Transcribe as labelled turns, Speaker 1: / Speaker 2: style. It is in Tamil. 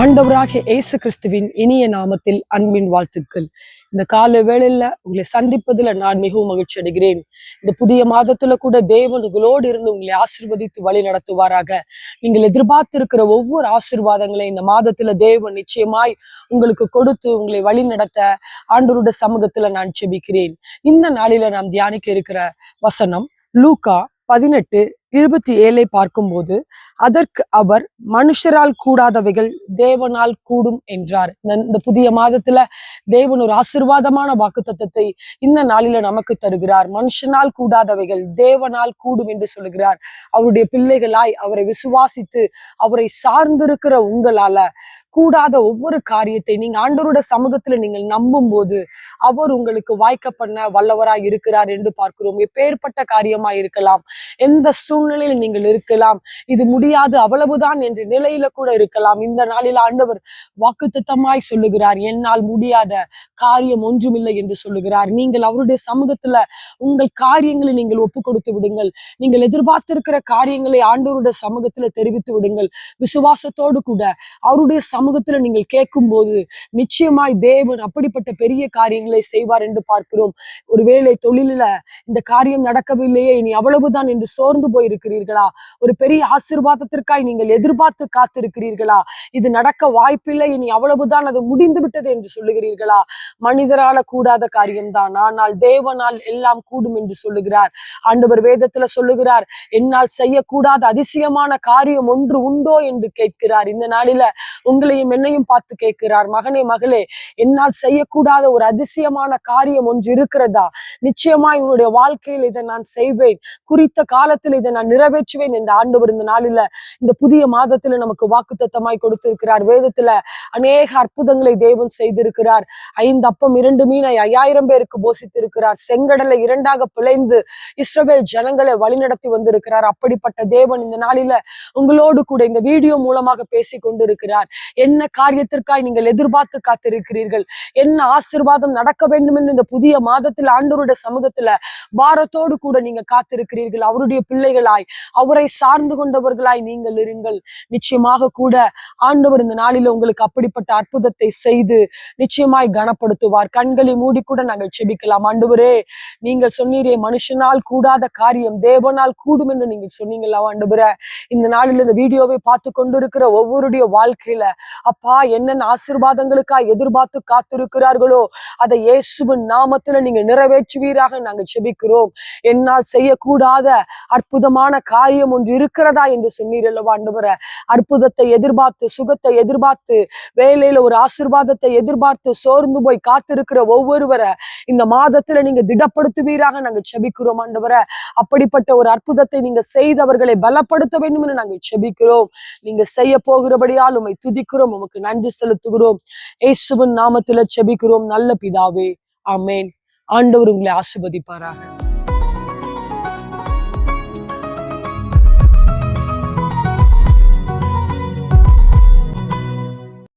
Speaker 1: ஆண்டவராக இயேசு கிறிஸ்துவின் இனிய நாமத்தில் அன்பின் வாழ்த்துக்கள். இந்த கால வேளையில உங்களை சந்திப்பதில் நான் மிகவும் மகிழ்ச்சி அடைகிறேன். இந்த புதிய மாதத்துல கூட தேவன் உங்களோடு இருந்து உங்களை ஆசிர்வதித்து வழி நடத்துவாராக. நீங்கள் எதிர்பார்த்திருக்கிற ஒவ்வொரு ஆசிர்வாதங்களை இந்த மாதத்துல தேவன் நிச்சயமாய் உங்களுக்கு கொடுத்து உங்களை வழி நடத்த ஆண்டவருடைய சமூகத்துல நான் செபிக்கிறேன் இந்த நாளில நாம் தியானிக்க இருக்கிற வசனம் லூக்கா பதினெட்டு இருபத்தி ஏழை பார்க்கும்போது அதற்கு அவர் மனுஷரால் கூடாதவைகள் தேவனால் கூடும் என்றார். இந்த புதிய மாதத்துல தேவன் ஒரு ஆசிர்வாதமான வாக்குத்தத்தத்தை இந்த நாளில நமக்கு தருகிறார். மனுஷனால் கூடாதவைகள் தேவனால் கூடும் என்று சொல்லுகிறார். அவருடைய பிள்ளைகளாய் அவரை விசுவாசித்து அவரை சார்ந்திருக்கிற உங்களால கூடாத ஒவ்வொரு காரியத்தை நீங்க ஆண்டவரோட சமூகத்துல நீங்கள் நம்பும் போது அவர் உங்களுக்கு வாய்க்க பண்ண வல்லவராய் இருக்கிறார் என்று பார்க்கிறோம். எப்பேற்பட்ட காரியமாய் இருக்கலாம். எந்த சூழ்நிலையில் நீங்கள் இருக்கலாம். இது முடியாது அவ்வளவுதான் என்ற நிலையில கூட இருக்கலாம். இந்த நாளில் ஆண்டவர் வாக்குத்தத்தமாய் சொல்லுகிறார் என்னால் முடியாத காரியம் ஒன்றுமில்லை என்று சொல்லுகிறார். நீங்கள் அவருடைய சமூகத்துல உங்கள் காரியங்களை நீங்கள் ஒப்பு கொடுத்து விடுங்கள். நீங்கள் எதிர்பார்த்திருக்கிற காரியங்களை ஆண்டவருடைய சமூகத்துல தெரிவித்து விடுங்கள். விசுவாசத்தோடு கூட அவருடைய சமூகத்துல நீங்கள் கேட்கும் போது நிச்சயமாய் தேவன் அப்படிப்பட்ட பெரிய காரியங்களை செய்வார் என்று பார்க்கிறோம். ஒருவேளை தொழிலில இந்த காரியம் நடக்கவில்லையே இனி அவ்வளவுதான் என்று சோர்ந்து போய் போயிருக்கிறீர்களா ஒரு பெரிய ஆசிர்வாதத்திற்காய் நீங்கள் எதிர்பார்த்து காத்திருக்கிறீர்களா? இது நடக்க வாய்ப்பில்லை இனி அவ்வளவுதான் அது முடிந்து விட்டது என்று சொல்லுகிறீர்களா? மனிதரால கூடாத காரியம்தான் ஆனால் தேவனால் எல்லாம் கூடும் என்று சொல்லுகிறார். ஆண்டவர் வேதத்துல சொல்லுகிறார் என்னால் செய்யக்கூடாத அதிசயமான காரியம் ஒன்று உண்டோ? என்று கேட்கிறார். இந்த நாளில உங்களையும் என்னையும் பார்த்து கேட்கிறார் மகனே மகளே என்னால் செய்யக்கூடாத ஒரு அதிசயமான காரியம் ஒன்று இருக்கிறதா? நிச்சயமாய் உன்னுடைய வாழ்க்கையில் இதை நான் செய்வேன். குறித்த காலத்தில் இதை நான் நிறைவேற்றுவேன் என்ற ஆண்டவர் இந்த நாளில இந்த புதிய மாதத்துல நமக்கு வாக்குத்தத்தமாய் கொடுத்திருக்கிறார். வேதத்துல அநேக அற்புதங்களை தேவன் செய்திருக்கிறார். ஐந்து அப்பம் இரண்டு மீனை ஐயாயிரம் பேருக்கு போஷித்திருக்கிறார் செங்கடலை இரண்டாக பிழைந்து இஸ்ரவேல் ஜனங்களை வழிநடத்தி வந்திருக்கிறார். அப்படிப்பட்ட தேவன் இந்த நாளில உங்களோடு கூட இந்த வீடியோ மூலமாக பேசி கொண்டிருக்கிறார். என்ன காரியத்திற்காய் நீங்கள் எதிர்பார்த்து காத்திருக்கிறீர்கள்? என்ன ஆசிர்வாதம் நடக்க வேண்டும் என்று இந்த புதிய மாதத்தில் ஆண்டோருடைய சமூகத்துல பாரத்தோடு கூட நீங்க காத்திருக்கிறீர்கள். அவருடைய பிள்ளைகள் பிள்ளைகளாய் அவரை சார்ந்து கொண்டவர்களாய் நீங்கள் இருங்கள். நிச்சயமாக கூட ஆண்டவர் இந்த நாளில உங்களுக்கு அப்படிப்பட்ட அற்புதத்தை செய்து நிச்சயமாய் கனப்படுத்துவார். கண்களை மூடி கூட நாங்கள் செபிக்கலாம். ஆண்டவரே நீங்கள் சொன்னீரே மனுஷனால் கூடாத காரியம் தேவனால் கூடும் என்று நீங்கள் சொன்னீங்களா ஆண்டவரே? இந்த நாளில் இந்த வீடியோவை பார்த்து கொண்டிருக்கிற ஒவ்வொருடைய வாழ்க்கையில அப்பா என்னென்ன ஆசிர்வாதங்களுக்காக எதிர்பார்த்து காத்திருக்கிறார்களோ அதை இயேசுவின் நாமத்துல நீங்க நிறைவேற்றுவீராக நாங்கள் செபிக்கிறோம். என்னால் செய்யக்கூடாத அற்புதம் அற்புதமான காரியம் ஒன்று இருக்கிறதா என்று சொன்னீர் அல்லவா ஆண்டவரே அற்புதத்தை எதிர்பார்த்து சுகத்தை எதிர்பார்த்து வேலையில ஒரு ஆசீர்வாதத்தை எதிர்பார்த்து சோர்ந்து போய் காத்திருக்கிற ஒவ்வொருவரை இந்த மாதத்துல நீங்க திடப்படுத்துவீராக நாங்க செபிக்கிறோம் ஆண்டவரை அப்படிப்பட்ட ஒரு அற்புதத்தை நீங்க செய்தவர்களை பலப்படுத்த வேண்டும் என்று நாங்கள் செபிக்கிறோம். நீங்க செய்ய போகிறபடியால் உம்மை துதிக்கிறோம் உமக்கு நன்றி செலுத்துகிறோம். ஏசுவன் நாமத்துல செபிக்கிறோம். நல்ல பிதாவே ஆமேன். ஆண்டவர் உங்களை ஆசிர்வதிப்பாராக.